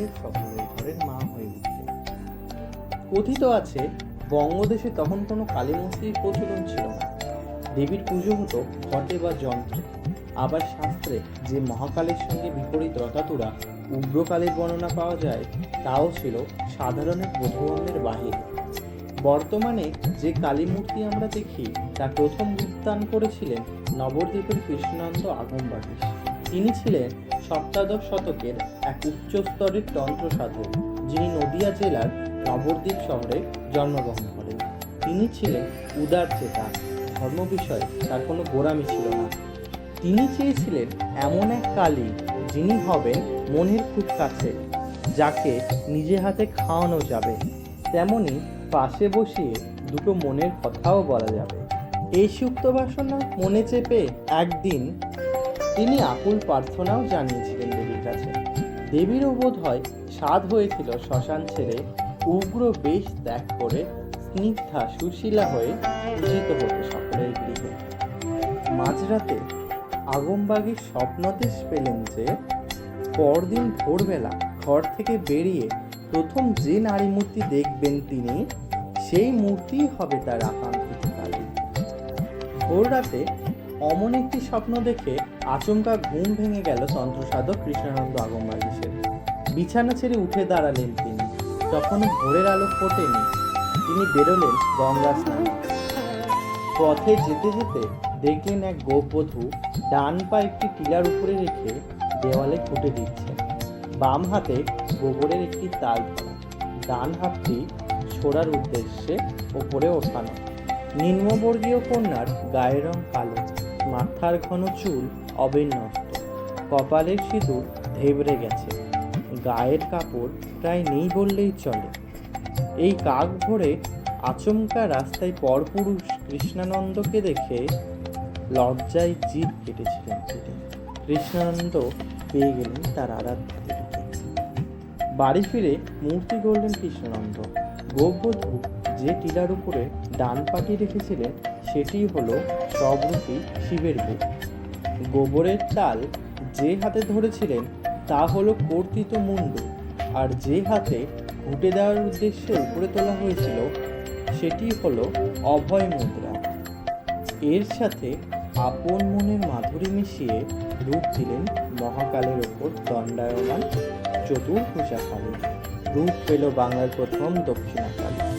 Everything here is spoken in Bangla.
আমাদের সকলের ঘরের মা হয়ে উঠছে কথিত আছে, বঙ্গদেশে তখন কোনো কালী মূর্তির প্রচলন ছিল না। দেবীর পুজো হতো ঘটে বা যন্ত্রে। আবার শাস্ত্রে যে মহাকালের সঙ্গে বিপরীত রতাতুরা উগ্রকালের বর্ণনা পাওয়া যায়, তাও ছিল সাধারণের বোধগম্যের বাহিরে। বর্তমানে যে কালী মূর্তি আমরা দেখি, তা প্রথম উত্থান করেছিলেন নবদ্বীপের কৃষ্ণান্ত আগমবাগীশ তিনি ছিলেন সপ্তাদশ শতকের এক উচ্চস্তরের তন্ত্র সাধক যিনি নদিয়া জেলার নবদ্বীপ শহরে জন্মগ্রহণ করেন। তিনি ছিলেন উদার চেতা। ধর্ম বিষয়ে তার কোনো গোড়ামি ছিল না। তিনি চেয়েছিলেন এমন এক কালী, যিনি হবেন মনের খুব কাছে, যাকে নিজে হাতে খাওয়ানো যাবে। তেমনি পাশে বসিয়ে দুটো মনের কথাও বলা যাবে। এই সুপ্ত বাসনা মনে চেপে একদিন তিনি আকুল প্রার্থনাও জানিয়েছিলেন দেবীর কাছে। দেবীরও বোধ হয় স্বাদ হয়েছিল শ্মশান ছেড়ে উগ্র বেশ ত্যাগ করে স্নিগ্ধা সুশীলা হয়ে পূজিত হতো সকলের গৃহে। মাঝরাতে আগমবাগীর স্বপ্নদেশ পেলেন যে, পরদিন ভোরবেলা ঘর থেকে বেরিয়ে প্রথম যে নারী মূর্তি দেখবেন তিনি, সেই মূর্তিই হবে তার আকাঙ্ক্ষিত কালী। ভোর রাতে অমন একটি স্বপ্ন দেখে আচমকা ঘুম ভেঙে গেল তন্ত্রসাধক কৃষ্ণানন্দ আগমবাগীশের বিছানা ছেড়ে উঠে দাঁড়ালেন তিনি। তখনও ভোরের আলো ফোটেনি। তিনি বেরোলেন গঙ্গা স্নানে। পথে যেতে যেতে দেখলেন এক গোপবধূ ডান পা একটি টিলার উপরে রেখে দেওয়ালে ফুটে দিচ্ছে। বাম হাতে গোবরের একটি তাল ধরা ডান হাতটি ছোড়ার উদ্দেশ্যে ওপরে ওঠানো। নিম্নবর্গীয় কন্যার গায়ের রং কালো। মাথার ঘন চুল অবিন্যস্ত। কপালের সিঁদুর ধেবড়ে গেছে। গায়ের কাপড় প্রায় নেই বললেই চলে। এই কাক ভরে আচমকা রাস্তায় পরপুরুষ কৃষ্ণানন্দকে দেখে লজ্জায় জিভ কেটেছিলেন তিনি। কৃষ্ণানন্দ পেয়ে গেলেন তার আরাধ্য বাড়ি ফিরে মূর্তি গড়লেন কৃষ্ণানন্দ। গোবধূ যে টিলার উপরে ডান পাটি রেখেছিলেন সেটি হলো সবরূপী শিবের বুক। গোবরের তাল যে হাতে ধরেছিলেন, তা হলো কর্তিত মুন্ডু, আর যে হাতে ঘুটে দেওয়ার উদ্দেশ্যে উপরে তোলা হয়েছিল, সেটি হলো অভয় মুদ্রা। এর সাথে আপন মনের মাধুরী মিশিয়ে রূপ দিলেন মহাকালের ওপর দণ্ডায়মান চতুর্ভুজা কালী রূপ পেল বাংলার প্রথম দক্ষিণাকাল।